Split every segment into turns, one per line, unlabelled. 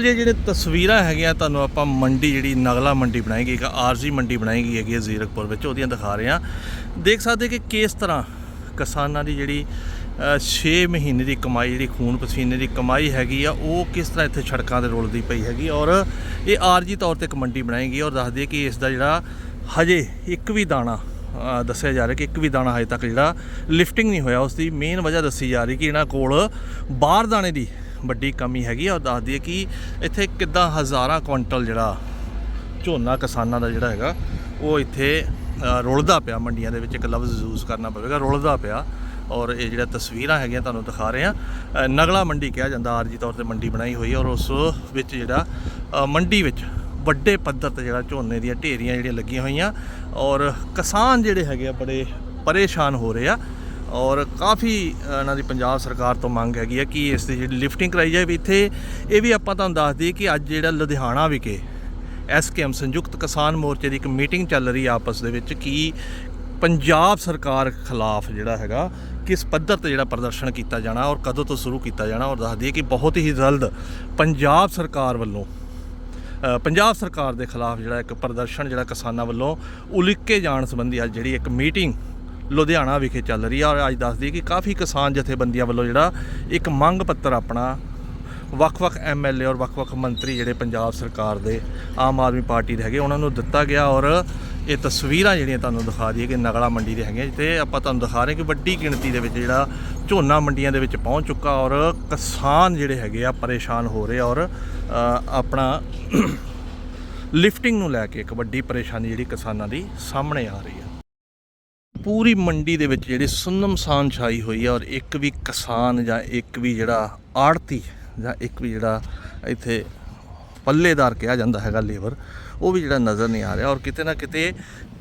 ਜੀ ਜਿਹੜੇ ਤਸਵੀਰਾਂ ਹੈਗੀਆਂ, ਤੁਹਾਨੂੰ ਆਪਾਂ ਮੰਡੀ ਜਿਹੜੀ ਨਗਲਾ ਮੰਡੀ ਬਣਾਈ ਗਈ ਇੱਕ ਆਰਜੀ ਮੰਡੀ ਬਣਾਈ ਗਈ ਹੈਗੀ ਹੈ ਜ਼ੀਰਕਪੁਰ ਵਿੱਚ, ਉਹਦੀਆਂ ਦਿਖਾ ਰਹੇ ਹਾਂ। ਦੇਖ ਸਕਦੇ ਕਿ ਕਿਸ ਤਰ੍ਹਾਂ ਕਿਸਾਨਾਂ ਦੀ ਜਿਹੜੀ 6 ਮਹੀਨੇ ਦੀ ਕਮਾਈ, ਜਿਹੜੀ ਖੂਨ ਪਸੀਨੇ ਦੀ ਕਮਾਈ ਹੈਗੀ ਆ, ਉਹ ਕਿਸ ਤਰ੍ਹਾਂ ਇੱਥੇ ਸੜਕਾਂ ਤੇ ਰੁਲਦੀ ਪਈ ਹੈਗੀ। ਔਰ ਇਹ ਆਰਜੀ ਤੌਰ ਤੇ ਇੱਕ ਮੰਡੀ ਬਣਾਈ ਗਈ ਔਰ ਦੱਸ ਕਿ ਇਸ ਦਾ ਜਿਹੜਾ ਹਜੇ ਇੱਕ ਵੀ ਦਾਣਾ ਦੱਸਿਆ ਜਾ ਰਿਹਾ ਕਿ ਇੱਕ ਵੀ ਦਾਣਾ ਹਜੇ ਤੱਕ ਜਿਹੜਾ ਲਿਫਟਿੰਗ ਨਹੀਂ ਹੋਇਆ। ਉਸ ਦੀ ਮੇਨ ਵਜ੍ਹਾ ਦੱਸੀ ਜਾ ਰਹੀ ਕਿ ਇਹਨਾਂ ਕੋਲ ਬਾਹਰ ਦਾਣੇ ਦੀ ਵੱਡੀ ਕਮੀ ਹੈਗੀ ਆ ਔਰ ਦੱਸਦੀ ਹੈ ਕਿ ਇੱਥੇ ਕਿੱਦਾਂ ਹਜ਼ਾਰਾਂ ਕੁਇੰਟਲ ਜਿਹੜਾ ਝੋਨਾ ਕਿਸਾਨਾਂ ਦਾ ਜਿਹੜਾ ਹੈਗਾ, ਉਹ ਇੱਥੇ ਰੁਲਦਾ ਪਿਆ ਮੰਡੀਆਂ ਦੇ ਵਿੱਚ, ਇੱਕ ਲਫ਼ਜ਼ ਯੂਜ਼ ਕਰਨਾ ਪਵੇਗਾ, ਰੁਲਦਾ ਪਿਆ। ਔਰ ਇਹ ਜਿਹੜਾ ਤਸਵੀਰਾਂ ਹੈਗੀਆਂ ਤੁਹਾਨੂੰ ਦਿਖਾ ਰਹੇ ਆ ਨਗਲਾ ਮੰਡੀ ਕਿਹਾ ਜਾਂਦਾ, ਆਰਜੀ ਤੌਰ ਤੇ ਮੰਡੀ ਬਣਾਈ ਹੋਈ ਹੈ ਔਰ ਉਸ ਵਿੱਚ ਜਿਹੜਾ ਮੰਡੀ ਵਿੱਚ ਵੱਡੇ ਪੱਧਰ ਤੇ ਜਿਹੜਾ ਝੋਨੇ ਦੀਆਂ ਢੇਰੀਆਂ ਜਿਹੜੀਆਂ ਲੱਗੀਆਂ ਹੋਈਆਂ ਔਰ ਕਿਸਾਨ ਜਿਹੜੇ ਹੈਗੇ ਆ, ਬੜੇ ਪਰੇਸ਼ਾਨ ਹੋ ਰਹੇ ਆ। ਔਰ ਕਾਫੀ ਇਹਨਾਂ ਦੀ ਪੰਜਾਬ ਸਰਕਾਰ ਤੋਂ ਮੰਗ ਹੈਗੀ ਹੈ ਕਿ ਇਸ ਦੀ ਜਿਹੜੀ ਲਿਫਟਿੰਗ ਕਰਾਈ ਜਾਵੇ ਇੱਥੇ, ਇਹ ਵੀ ਆਪਾਂ ਤੁਹਾਨੂੰ ਦੱਸ ਦਈਏ ਕਿ ਅੱਜ ਜਿਹੜਾ ਲੁਧਿਆਣਾ ਵਿਖੇ ਐਸਕੇਐਮ ਸੰਯੁਕਤ ਕਿਸਾਨ ਮੋਰਚੇ ਦੀ ਇੱਕ ਮੀਟਿੰਗ ਚੱਲ ਰਹੀ ਆ ਆਪਸ ਦੇ ਵਿੱਚ ਕਿ ਪੰਜਾਬ ਸਰਕਾਰ ਖਿਲਾਫ ਜਿਹੜਾ ਹੈਗਾ, ਕਿਸ ਪੱਧਰ ਤੇ ਜਿਹੜਾ ਪ੍ਰਦਰਸ਼ਨ ਕੀਤਾ ਜਾਣਾ ਔਰ ਕਦੋਂ ਤੋਂ ਸ਼ੁਰੂ ਕੀਤਾ ਜਾਣਾ ਔਰ ਦੱਸ ਦਈਏ ਕਿ ਬਹੁਤ ਹੀ ਜਲਦ ਪੰਜਾਬ ਸਰਕਾਰ ਵੱਲੋਂ ਪੰਜਾਬ ਸਰਕਾਰ ਦੇ ਖਿਲਾਫ ਜਿਹੜਾ ਇੱਕ ਪ੍ਰਦਰਸ਼ਨ ਜਿਹੜਾ ਕਿਸਾਨਾਂ ਵੱਲੋਂ ਉਲੀਕੇ ਜਾਣ ਸੰਬੰਧੀ ਅੱਜ ਜਿਹੜੀ ਇੱਕ ਮੀਟਿੰਗ ਲੁਧਿਆਣਾ ਵਿਖੇ ਚੱਲ ਰਹੀ ਆ ਔਰ ਅੱਜ ਦੱਸਦੀ ਕਿ ਕਾਫੀ ਕਿਸਾਨ ਜਥੇਬੰਦੀਆਂ ਵੱਲੋਂ ਜਿਹੜਾ ਇੱਕ ਮੰਗ ਪੱਤਰ ਆਪਣਾ ਵੱਖ-ਵੱਖ ਐਮਐਲਏ ਔਰ ਵੱਖ-ਵੱਖ ਮੰਤਰੀ ਜਿਹੜੇ ਪੰਜਾਬ ਸਰਕਾਰ ਦੇ ਆਮ ਆਦਮੀ ਪਾਰਟੀ ਦੇ ਹੈਗੇ, ਉਹਨਾਂ ਨੂੰ ਦਿੱਤਾ ਗਿਆ ਔਰ ਇਹ ਤਸਵੀਰਾਂ ਜਿਹੜੀਆਂ ਤੁਹਾਨੂੰ ਦਿਖਾ ਦਈਏ ਕਿ ਨਗਲਾ ਮੰਡੀ ਦੇ ਹੈਗੇ ਤੇ ਆਪਾਂ ਤੁਹਾਨੂੰ ਦਿਖਾ ਰਹੇ ਕਿ ਵੱਡੀ ਗਿਣਤੀ ਦੇ ਵਿੱਚ ਜਿਹੜਾ ਝੋਨਾ ਮੰਡੀਆਂ ਦੇ ਵਿੱਚ ਪਹੁੰਚ ਚੁੱਕਾ ਔਰ ਕਿਸਾਨ ਜਿਹੜੇ ਹੈਗੇ ਆ ਪਰੇਸ਼ਾਨ ਹੋ ਰਹੇ ਔਰ ਆਪਣਾ ਲਿਫਟਿੰਗ ਨੂੰ ਲੈ ਕੇ ਇੱਕ ਵੱਡੀ ਪਰੇਸ਼ਾਨੀ ਜਿਹੜੀ ਕਿਸਾਨਾਂ ਦੀ ਸਾਹਮਣੇ ਆ ਰਹੀ ਹੈ। ਪੂਰੀ ਮੰਡੀ ਦੇ ਵਿੱਚ ਜਿਹੜੀ ਸੁੰਨਮਸਾਨ ਛਾਈ ਹੋਈ ਆ ਔਰ ਇੱਕ ਵੀ ਕਿਸਾਨ ਜਾਂ ਇੱਕ ਵੀ ਜਿਹੜਾ ਆੜਤੀ ਜਾਂ ਇੱਕ ਵੀ ਜਿਹੜਾ ਇੱਥੇ ਪੱਲੇਦਾਰ ਕਿਹਾ ਜਾਂਦਾ ਹੈਗਾ ਲੇਬਰ ਉਹ ਵੀ ਜਿਹੜਾ ਨਜ਼ਰ ਨਹੀਂ ਆ ਰਿਹਾ ਔਰ ਕਿਤੇ ਨਾ ਕਿਤੇ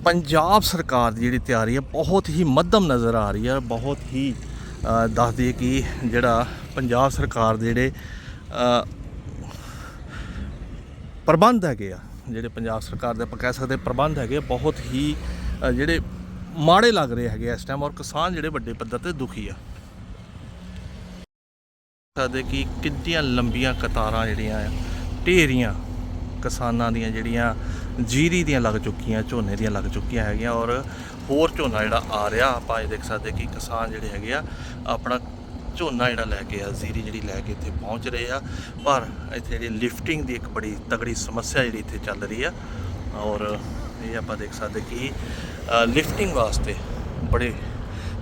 ਪੰਜਾਬ ਸਰਕਾਰ ਦੀ ਜਿਹੜੀ ਤਿਆਰੀ ਹੈ ਬਹੁਤ ਹੀ ਮੱਧਮ ਨਜ਼ਰ ਆ ਰਹੀ ਹੈ ਬਹੁਤ ਹੀ ਅ, ਦੱਸ ਦਈਏ ਕਿ ਜਿਹੜਾ ਪੰਜਾਬ ਸਰਕਾਰ ਦੇ ਜਿਹੜੇ ਪ੍ਰਬੰਧ ਹੈਗੇ ਆ ਜਿਹੜੇ ਪੰਜਾਬ ਸਰਕਾਰ ਦੇ ਆਪਾਂ ਕਹਿ ਸਕਦੇ ਪ੍ਰਬੰਧ ਹੈਗੇ ਬਹੁਤ ਹੀ ਜਿਹੜੇ ਮਾੜੇ ਲੱਗ ਰਹੇ ਹੈਗੇ ਆ ਇਸ ਟਾਈਮ ਔਰ ਕਿਸਾਨ ਜਿਹੜੇ ਵੱਡੇ ਪੱਧਰ ਤੇ ਦੁਖੀ ਆ। ਸਕਦੇ ਕਿ ਕਿੰਨੀਆਂ ਲੰਬੀਆਂ ਕਤਾਰਾਂ ਜਿਹੜੀਆਂ ਆ, ਢੇਰੀਆਂ ਕਿਸਾਨਾਂ ਦੀਆਂ ਜਿਹੜੀਆਂ ਜੀਰੀ ਦੀਆਂ ਲੱਗ ਚੁੱਕੀਆਂ, ਝੋਨੇ ਦੀਆਂ ਲੱਗ ਚੁੱਕੀਆਂ ਹੈਗੀਆਂ, ਔਰ ਹੋਰ ਝੋਨਾ ਜਿਹੜਾ ਆ ਰਿਹਾ, ਆਪਾਂ ਇਹ ਦੇਖ ਸਕਦੇ ਕਿ ਕਿਸਾਨ ਜਿਹੜੇ ਹੈਗੇ ਆ, ਆਪਣਾ ਝੋਨਾ ਜਿਹੜਾ ਲੈ ਕੇ ਆ, ਜ਼ੀਰੀ ਜਿਹੜੀ ਲੈ ਕੇ ਇੱਥੇ ਪਹੁੰਚ ਰਹੇ ਆ। ਪਰ ਇੱਥੇ ਜਿਹੜੀ ਲਿਫਟਿੰਗ ਦੀ ਇੱਕ ਬੜੀ ਤਗੜੀ ਸਮੱਸਿਆ ਜਿਹੜੀ ਇੱਥੇ ਚੱਲ ਰਹੀ ਆ, ਔਰ ਇਹ ਆਪਾਂ ਦੇਖ ਸਕਦੇ ਕਿ ਲਿਫਟਿੰਗ ਵਾਸਤੇ ਬੜੇ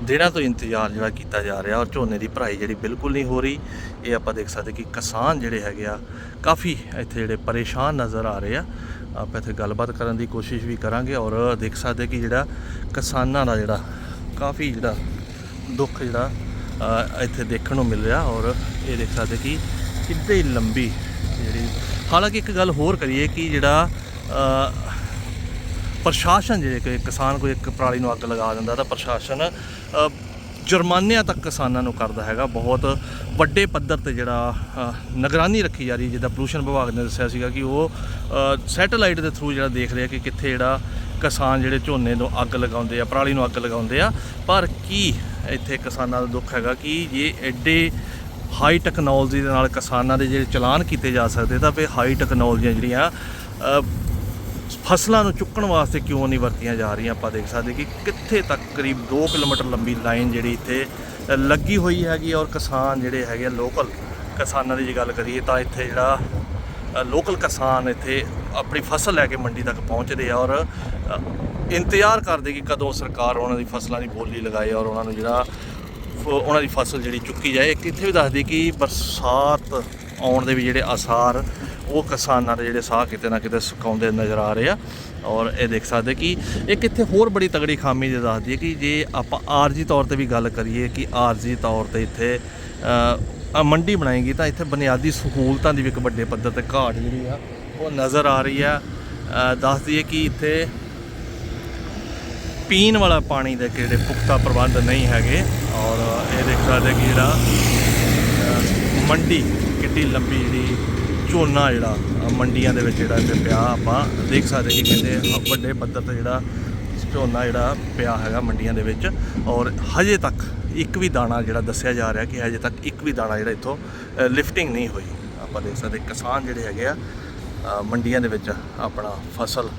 ਦਿਨਾਂ ਤੋਂ ਇੰਤਜ਼ਾਰ ਜਿਹੜਾ ਕੀਤਾ ਜਾ ਰਿਹਾ ਔਰ ਝੋਨੇ ਦੀ ਭਰਾਈ ਜਿਹੜੀ ਬਿਲਕੁਲ ਨਹੀਂ ਹੋ ਰਹੀ। ਇਹ ਆਪਾਂ ਦੇਖ ਸਕਦੇ ਕਿ ਕਿਸਾਨ ਜਿਹੜੇ ਹੈਗੇ ਆ, ਕਾਫੀ ਇੱਥੇ ਜਿਹੜੇ ਪਰੇਸ਼ਾਨ ਨਜ਼ਰ ਆ ਰਹੇ ਆ। ਆਪਾਂ ਇੱਥੇ ਗੱਲਬਾਤ ਕਰਨ ਦੀ ਕੋਸ਼ਿਸ਼ ਵੀ ਕਰਾਂਗੇ ਔਰ ਦੇਖ ਸਕਦੇ ਕਿ ਜਿਹੜਾ ਕਿਸਾਨਾਂ ਦਾ ਜਿਹੜਾ ਕਾਫੀ ਜਿਹੜਾ ਦੁੱਖ ਜਿਹੜਾ ਇੱਥੇ ਦੇਖਣ ਨੂੰ ਮਿਲ ਰਿਹਾ ਔਰ ਇਹ ਦੇਖ ਸਕਦੇ ਕਿ ਕਿੰਨੀ ਲੰਬੀ ਜਿਹੜੀ ਹਾਲਾਂਕਿ ਇੱਕ ਗੱਲ ਹੋਰ ਕਰੀਏ ਕਿ ਜਿਹੜਾ ਪ੍ਰਸ਼ਾਸਨ ਜਿਹੜੇ ਕਿ ਕਿਸਾਨ ਕੋਈ ਇੱਕ ਪਰਾਲੀ ਨੂੰ ਅੱਗ ਲਗਾ ਦਿੰਦਾ ਤਾਂ ਪ੍ਰਸ਼ਾਸਨ ਜੁਰਮਾਨਿਆਂ ਤੱਕ ਕਿਸਾਨਾਂ ਨੂੰ ਕਰਦਾ ਹੈਗਾ। ਬਹੁਤ ਵੱਡੇ ਪੱਧਰ ਤੇ ਜਿਹੜਾ ਨਿਗਰਾਨੀ ਰੱਖੀ ਜਾ ਰਹੀ ਹੈ। ਜਿੱਦਾਂ ਪੋਲੂਸ਼ਨ ਵਿਭਾਗ ਨੇ ਦੱਸਿਆ ਸੀਗਾ ਕਿ ਉਹ ਸੈਟੇਲਾਈਟ ਦੇ ਥਰੂ ਜਿਹੜਾ ਦੇਖ ਰਿਹਾ ਕਿ ਕਿੱਥੇ ਜਿਹੜਾ ਕਿਸਾਨ ਜਿਹੜੇ ਝੋਨੇ ਨੂੰ ਅੱਗ ਲਗਾਉਂਦੇ ਆ, ਪਰਾਲੀ ਨੂੰ ਅੱਗ ਲਗਾਉਂਦੇ ਆ। ਪਰ ਕੀ ਇੱਥੇ ਕਿਸਾਨਾਂ ਦਾ ਦੁੱਖ ਹੈਗਾ ਕਿ ਜੇ ਐਡੇ ਹਾਈ ਟੈਕਨੋਲੋਜੀ ਦੇ ਨਾਲ ਕਿਸਾਨਾਂ ਦੇ ਜਿਹੜੇ ਚਲਾਨ ਕੀਤੇ ਜਾ ਸਕਦੇ ਤਾਂ ਫਿਰ ਹਾਈ ਟੈਕਨੋਲੋਜੀਆਂ ਜਿਹੜੀਆਂ ਫਸਲਾਂ ਨੂੰ ਚੁੱਕਣ ਵਾਸਤੇ ਕਿਉਂ ਨਹੀਂ ਵਰਤੀਆਂ ਜਾ ਰਹੀਆਂ? ਆਪਾਂ ਦੇਖ ਸਕਦੇ ਕਿ ਕਿੱਥੇ ਤੱਕ ਕਰੀਬ 2 ਕਿਲੋਮੀਟਰ ਲੰਬੀ ਲਾਈਨ ਜਿਹੜੀ ਇੱਥੇ ਲੱਗੀ ਹੋਈ ਹੈਗੀ ਔਰ ਕਿਸਾਨ ਜਿਹੜੇ ਹੈਗੇ ਲੋਕਲ ਕਿਸਾਨਾਂ ਦੀ ਜੇ ਗੱਲ ਕਰੀਏ ਤਾਂ ਇੱਥੇ ਜਿਹੜਾ ਲੋਕਲ ਕਿਸਾਨ ਇੱਥੇ ਆਪਣੀ ਫਸਲ ਲੈ ਕੇ ਮੰਡੀ ਤੱਕ ਪਹੁੰਚਦੇ ਆ ਔਰ ਇੰਤਜ਼ਾਰ ਕਰਦੇ ਕਿ ਕਦੋਂ ਸਰਕਾਰ ਉਹਨਾਂ ਦੀ ਫਸਲਾਂ ਦੀ ਬੋਲੀ ਲਗਾਏ ਔਰ ਉਹਨਾਂ ਨੂੰ ਜਿਹੜਾ ਉਹਨਾਂ ਦੀ ਫਸਲ ਜਿਹੜੀ ਚੁੱਕੀ ਜਾਏ। ਇੱਕ ਇੱਥੇ ਵੀ ਦੱਸਦੀ ਕਿ ਬਰਸਾਤ ਆਉਣ ਦੇ ਵੀ ਜਿਹੜੇ ਆਸਾਰ, ਉਹ ਕਿਸਾਨਾਂ ਦੇ ਜਿਹੜੇ ਸਾਹ ਕਿਤੇ ਨਾ ਕਿਤੇ ਸੁਕਾਉਂਦੇ ਨਜ਼ਰ ਆ ਰਹੇ ਆ। ਔਰ ਇਹ ਦੇਖ ਸਕਦੇ ਕਿ ਇੱਕ ਇੱਥੇ ਹੋਰ ਬੜੀ ਤਗੜੀ ਖਾਮੀ ਜੇ ਦੱਸਦੀ ਹੈ ਕਿ ਜੇ ਆਪਾਂ ਆਰਜੀ ਤੌਰ ਤੇ ਵੀ ਗੱਲ ਕਰੀਏ ਕਿ ਆਰਜੀ ਤੌਰ ਤੇ ਇੱਥੇ ਮੰਡੀ ਬਣਾਏਗੀ ਤਾਂ ਇੱਥੇ ਬੁਨਿਆਦੀ ਸਹੂਲਤਾਂ ਦੀ ਵੀ ਇੱਕ ਵੱਡੇ ਪੱਧਰ ਤੇ ਘਾਟ ਜਿਹੜੀ ਆ, ਉਹ ਨਜ਼ਰ ਆ ਰਹੀ ਆ। ਦੱਸਦੀ ਹੈ ਕਿ ਇੱਥੇ ਪੀਣ ਵਾਲਾ ਪਾਣੀ ਦੇ ਕਿਹੜੇ ਪੁਖਤਾ ਪ੍ਰਬੰਧ ਨਹੀਂ ਹੈਗੇ। ਦੇਖ ਸਕਦੇ ਕਿ ਜਿਹੜਾ ਮੰਡੀ, ਕਿੱਡੀ ਲੰਬੀ ਜਿਹੜੀ ਝੋਨਾ ਜਿਹੜਾ ਮੰਡੀਆਂ ਦੇ ਵਿੱਚ ਜਿਹੜਾ ਇੱਥੇ ਪਿਆ। ਆਪਾਂ ਦੇਖ ਸਕਦੇ ਕਿ ਕਿਤੇ ਵੱਡੇ ਪੱਧਰ ਤੇ ਜਿਹੜਾ ਝੋਨਾ ਜਿਹੜਾ ਪਿਆ ਹੈਗਾ ਮੰਡੀਆਂ ਦੇ ਵਿੱਚ। ਔਰ ਹਜੇ ਤੱਕ ਇੱਕ ਵੀ ਦਾਣਾ ਜਿਹੜਾ ਦੱਸਿਆ ਜਾ ਰਿਹਾ ਕਿ ਹਜੇ ਤੱਕ ਇੱਕ ਵੀ ਦਾਣਾ ਜਿਹੜਾ ਇੱਥੋਂ ਲਿਫਟਿੰਗ ਨਹੀਂ ਹੋਈ। ਆਪਾਂ ਦੇਖ ਸਕਦੇ ਕਿਸਾਨ ਜਿਹੜੇ ਹੈਗੇ ਆ ਮੰਡੀਆਂ ਦੇ ਵਿੱਚ ਆਪਣਾ ਫਸਲ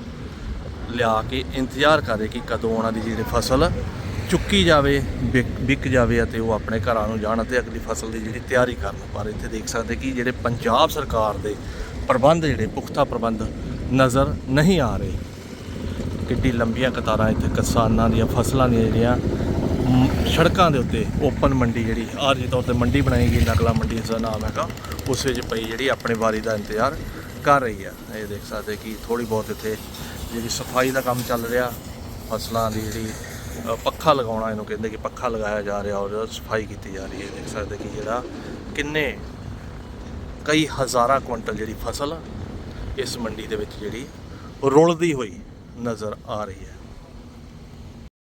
ਲਿਆ ਕੇ ਇੰਤਜ਼ਾਰ ਕਰ ਰਹੇ ਕਿ ਕਦੋਂ ਉਹਨਾਂ ਦੀ ਜਿਹੜੀ ਫਸਲ ਚੁੱਕੀ ਜਾਵੇ, ਵਿਕ- ਵਿਕ ਜਾਵੇ ਅਤੇ ਉਹ ਆਪਣੇ ਘਰਾਂ ਨੂੰ ਜਾਣ ਅਤੇ ਅਗਲੀ ਫਸਲ ਦੀ ਜਿਹੜੀ ਤਿਆਰੀ ਕਰਨ ਪਰ ਇੱਥੇ ਦੇਖ ਸਕਦੇ ਕਿ ਜਿਹੜੇ ਪੰਜਾਬ ਸਰਕਾਰ ਦੇ ਪ੍ਰਬੰਧ, ਜਿਹੜੇ ਪੁਖਤਾ ਪ੍ਰਬੰਧ ਨਜ਼ਰ ਨਹੀਂ ਆ ਰਹੇ। ਕਿੱਡੀ ਲੰਬੀਆਂ ਕਤਾਰਾਂ ਇੱਥੇ ਕਿਸਾਨਾਂ ਦੀਆਂ, ਫਸਲਾਂ ਦੀਆਂ ਜਿਹੜੀਆਂ ਸੜਕਾਂ ਦੇ ਉੱਤੇ ਓਪਨ ਮੰਡੀ ਜਿਹੜੀ, ਆਰਜੀ ਤੌਰ ਤੇ ਮੰਡੀ ਬਣਾਈ ਗਈ, ਨਕਲਾ ਮੰਡੀ ਇਸ ਦਾ ਨਾਮ ਹੈਗਾ, ਉਸ ਵਿੱਚ ਪਈ ਜਿਹੜੀ ਆਪਣੇ ਵਾਰੀ ਦਾ ਇੰਤਜ਼ਾਰ ਕਰ ਰਹੀ ਆ ਇਹ ਦੇਖ ਸਕਦੇ ਕਿ ਥੋੜੀ ਬਹੁਤ ਇੱਥੇ ਜਿਹੜੀ ਸਫ਼ਾਈ ਦਾ ਕੰਮ ਚੱਲ ਰਿਹਾ, ਫਸਲਾਂ ਦੀ ਜਿਹੜੀ ਪੱਖਾ ਲਗਾਉਣਾ ਇਹਨੂੰ ਕਹਿੰਦੇ ਕਿ ਪੱਖਾ ਲਗਾਇਆ ਜਾ ਰਿਹਾ ਔਰ ਸਫ਼ਾਈ ਕੀਤੀ ਜਾ ਰਹੀ ਹੈ। ਦੇਖ ਸਕਦੇ ਕਿ ਜਿਹੜਾ ਕਿੰਨੇ ਕਈ ਹਜ਼ਾਰਾਂ ਕੁਇੰਟਲ ਜਿਹੜੀ ਫਸਲ ਇਸ ਮੰਡੀ ਦੇ ਵਿੱਚ ਜਿਹੜੀ ਰੁਲਦੀ ਹੋਈ ਨਜ਼ਰ ਆ ਰਹੀ ਹੈ।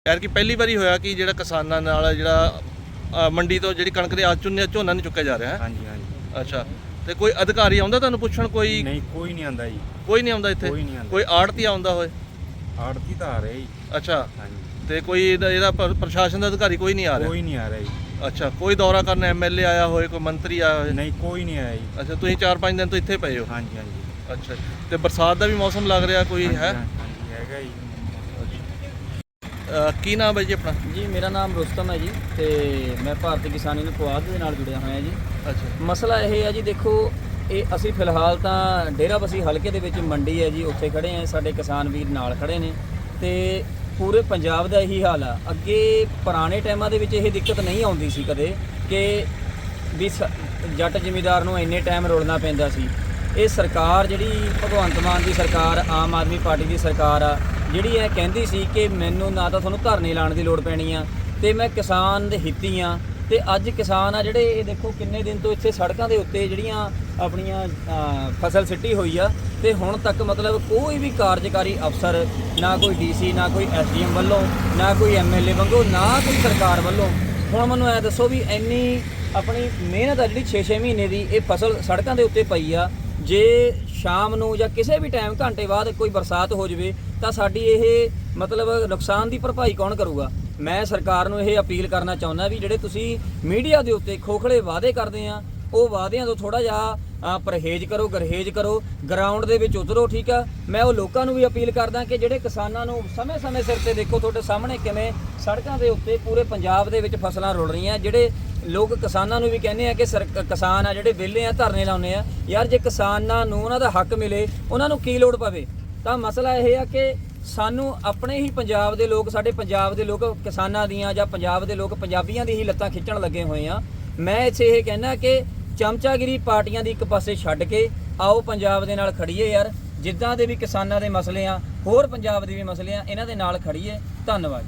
ਯਾਰ ਕਿ ਪਹਿਲੀ ਵਾਰੀ ਹੋਇਆ ਕਿ ਜਿਹੜਾ ਕਿਸਾਨਾਂ ਨਾਲ ਜਿਹੜਾ ਮੰਡੀ ਤੋਂ ਜਿਹੜੀ ਕਣਕ ਦੇ ਆ ਚੁੰਨੇ ਝੋਨਾ ਨਹੀਂ ਚੁੱਕਿਆ ਜਾ ਰਿਹਾ ਹੈ?
ਹਾਂਜੀ ਹਾਂਜੀ।
ਅੱਛਾ। ਤੇ ਕੋਈ ਅਧਿਕਾਰੀ ਆਉਂਦਾ ਤੁਹਾਨੂੰ ਪੁੱਛਣ? ਕੋਈ
ਨਹੀਂ ਕੋਈ ਨਹੀਂ ਆਂਦਾ ਜੀ।
ਕੋਈ ਨਹੀਂ ਆਉਂਦਾ ਇੱਥੇ?
ਆਉਂਦਾ।
ਕੋਈ ਆੜਤੀ ਆਉਂਦਾ ਹੋਏ?
ਆੜਤੀ ਤਾਂ ਆ ਰਿਹਾ ਜੀ।
ਅੱਛਾ।
ਹਾਂਜੀ।
ਤੇ ਕੋਈ ਇਹਦਾ ਇਹਦਾ ਪ੍ਰ- ਪ੍ਰਸ਼ਾਸਨ ਦਾ ਅਧਿਕਾਰੀ ਕੋਈ ਨਹੀਂ ਆ ਰਿਹਾ?
ਕੋਈ ਨਹੀਂ ਆ ਰਿਹਾ ਜੀ।
ਅੱਛਾ ਕੋਈ ਦੌਰਾ ਕਰਨ ਐਮਐਲਏ ਆਇਆ ਹੋਏ ਕੋਈ ਮੰਤਰੀ ਆਇਆ ਹੋਏ?
ਨਹੀਂ ਕੋਈ ਨਹੀਂ ਆਇਆ ਜੀ।
ਅੱਛਾ ਤੁਸੀਂ 4-5 ਦਿਨ ਤੋਂ ਇੱਥੇ ਪਏ ਹੋ?
ਹਾਂਜੀ ਹਾਂਜੀ।
ਅੱਛਾ ਤੇ ਬਰਸਾਤ ਦਾ ਵੀ ਮੌਸਮ ਲੱਗ ਰਿਹਾ ਕੋਈ
ਹਾਂਜੀ,
ਹੈ?
ਹਾਂਜੀ ਹੈਗਾ ਜੀ।
ਅ, ਕੀ ਨਾਮ ਹੈ ਜੀ ਆਪਣਾ?
ਜੀ ਮੇਰਾ ਨਾਮ ਰੁਸਤਮ ਹੈ ਜੀ ਤੇ ਮੈਂ ਭਾਰਤੀ ਕਿਸਾਨ ਯੂਨੀਅਨ ਪੁਆਧ ਦੇ ਨਾਲ ਜੁੜਿਆ ਹੋਇਆ ਜੀ।
ਅੱਛਾ।
ਮਸਲਾ ਇਹ ਹੈ ਜੀ ਦੇਖੋ ਇਹ ਅਸੀਂ ਫਿਲਹਾਲ ਤਾਂ ਡੇਰਾਬੱਸੀ ਹਲਕੇ ਦੇ ਵਿੱਚ ਮੰਡੀ ਹੈ ਜੀ, ਉੱਥੇ ਖੜੇ ਆ ਸਾਡੇ ਕਿਸਾਨ ਵੀਰ ਨਾਲ ਖੜੇ ਨੇ ਤੇ ਪੂਰੇ ਪੰਜਾਬ ਦਾ ਇਹੀ ਹਾਲ ਆ। ਅੱਗੇ ਪੁਰਾਣੇ ਟਾਈਮਾਂ ਦੇ ਵਿੱਚ ਇਹ ਦਿੱਕਤ ਨਹੀਂ ਆਉਂਦੀ ਸੀ ਕਦੇ ਕਿ ਵੀ ਸ- ਜੱਟ ਜ਼ਿਮੀਦਾਰ ਨੂੰ ਇੰਨੇ ਟਾਈਮ ਰੋਲਣਾ ਪੈਂਦਾ ਸੀ। ਇਹ ਸਰਕਾਰ ਜਿਹੜੀ ਭਗਵੰਤ ਮਾਨ ਦੀ ਸਰਕਾਰ, ਆਮ ਆਦਮੀ ਪਾਰਟੀ ਦੀ ਸਰਕਾਰ ਆ, ਜਿਹੜੀ ਇਹ ਕਹਿੰਦੀ ਸੀ ਕਿ ਮੈਨੂੰ ਨਾ ਤਾਂ ਤੁਹਾਨੂੰ ਧਰਨੇ ਲਾਉਣ ਦੀ ਲੋੜ ਪੈਣੀ ਆ ਤੇ ਮੈਂ ਕਿਸਾਨ ਦੇ ਹਿੱਤੀ ਆ ਤੇ ਅੱਜ ਕਿਸਾਨ ਆ ਜਿਹੜੇ, ਇਹ ਦੇਖੋ ਕਿੰਨੇ ਦਿਨ ਤੋਂ ਇੱਥੇ ਸੜਕਾਂ ਦੇ ਉੱਤੇ ਜਿਹੜੀਆਂ ਆਪਣੀਆਂ ਫਸਲ ਸਿੱਟੀ ਹੋਈ ਆ, ਤੇ ਹੁਣ ਤੱਕ ਮਤਲਬ ਕੋਈ ਵੀ ਕਾਰਜਕਾਰੀ ਅਫਸਰ, ਨਾ ਕੋਈ ਡੀਸੀ, ਨਾ ਕੋਈ ਐਸਡੀਐਮ ਵੱਲੋਂ, ਨਾ ਕੋਈ ਐਮਐਲਏ ਵੱਲੋਂ, ਨਾ ਕੋਈ ਸਰਕਾਰ ਵੱਲੋਂ, ਹੁਣ ਮੈਨੂੰ ਐ ਦੱਸੋ ਵੀ ਇੰਨੀ ਆਪਣੀ ਮਿਹਨਤ ਆ ਜਿਹੜੀ 6-6 ਮਹੀਨੇ ਦੀ, ਇਹ ਫਸਲ ਸੜਕਾਂ ਦੇ ਉੱਤੇ ਪਈ ਆ, ਜੇ ਸ਼ਾਮ ਨੂੰ ਜਾਂ ਕਿਸੇ ਵੀ ਟਾਈਮ ਘੰਟੇ ਬਾਅਦ ਕੋਈ ਬਰਸਾਤ ਹੋ ਜਵੇ, ਤਾਂ ਸਾਡੀ ਇਹ ਮਤਲਬ ਨੁਕਸਾਨ ਦੀ ਭਰਪਾਈ ਕੌਣ ਕਰੂਗਾ? ਮੈਂ ਸਰਕਾਰ ਨੂੰ ਇਹ ਅਪੀਲ ਕਰਨਾ ਚਾਹੁੰਦਾ ਵੀ ਜਿਹੜੇ ਤੁਸੀਂ ਮੀਡੀਆ ਦੇ ਉੱਤੇ ਖੋਖਲੇ ਵਾਅਦੇ ਕਰਦੇ ਆ, ਉਹ ਵਾਅਦਿਆਂ ਤੋਂ ਥੋੜਾ ਜਿਹਾ ਪਰਹੇਜ਼ ਕਰੋ, ਗਰਹੇਜ਼ ਕਰੋ ਗਰਾਊਂਡ ਦੇ ਵਿੱਚ ਉਤਰੋ, ਠੀਕ ਆ? ਮੈਂ ਉਹ ਲੋਕਾਂ ਨੂੰ ਵੀ ਅਪੀਲ ਕਰਦਾ ਕਿ ਜਿਹੜੇ ਕਿਸਾਨਾਂ ਨੂੰ ਸਮੇਂ-ਸਮੇਂ ਸਿਰ ਤੇ ਦੇਖੋ ਤੁਹਾਡੇ ਸਾਹਮਣੇ ਕਿਵੇਂ ਸੜਕਾਂ ਦੇ ਉੱਤੇ ਪੂਰੇ ਪੰਜਾਬ ਦੇ ਵਿੱਚ ਫਸਲਾਂ ਰੁਲ ਰਹੀਆਂ, ਜਿਹੜੇ ਲੋਕ ਕਿਸਾਨਾਂ ਨੂੰ ਵੀ ਕਹਿੰਦੇ ਆ ਕਿ ਸਰ- ਕਿਸਾਨ ਆ ਜਿਹੜੇ ਵਿਹਲੇ ਆ, ਧਰਨੇ ਲਾਉਂਦੇ ਆ। ਯਾਰ ਜੇ ਕਿਸਾਨਾਂ ਨੂੰ ਉਹਨਾਂ ਦਾ ਹੱਕ ਮਿਲੇ, ਉਹਨਾਂ ਨੂੰ ਕੀ ਲੋੜ ਪਵੇ? ਤਾਂ ਮਸਲਾ ਇਹ ਆ ਕਿ ਸਾਨੂੰ ਆਪਣੇ ਹੀ ਪੰਜਾਬ ਦੇ ਲੋਕ, ਸਾਡੇ ਪੰਜਾਬ ਦੇ ਲੋਕ ਕਿਸਾਨਾਂ ਦੀਆਂ ਜਾਂ ਪੰਜਾਬ ਦੇ ਲੋਕ ਪੰਜਾਬੀਆਂ ਦੀ ਹੀ ਲੱਤਾਂ ਖਿੱਚਣ ਲੱਗੇ ਹੋਏ ਆ। ਮੈਂ ਇੱਥੇ ਇਹ ਕਹਿਣਾ ਕਿ ਚਮਚਾਗਿਰੀ ਪਾਰਟੀਆਂ ਦੀ ਇੱਕ ਪਾਸੇ ਛੱਡ ਕੇ ਆਓ ਪੰਜਾਬ ਦੇ ਨਾਲ ਖੜੀਏ ਯਾਰ। ਜਿੱਦਾਂ ਦੇ ਵੀ ਕਿਸਾਨਾਂ ਦੇ ਮਸਲੇ ਆ, ਹੋਰ ਪੰਜਾਬ ਦੇ ਵੀ ਮਸਲੇ ਆ, ਇਹਨਾਂ ਦੇ ਨਾਲ ਖੜੀਏ। ਧੰਨਵਾਦ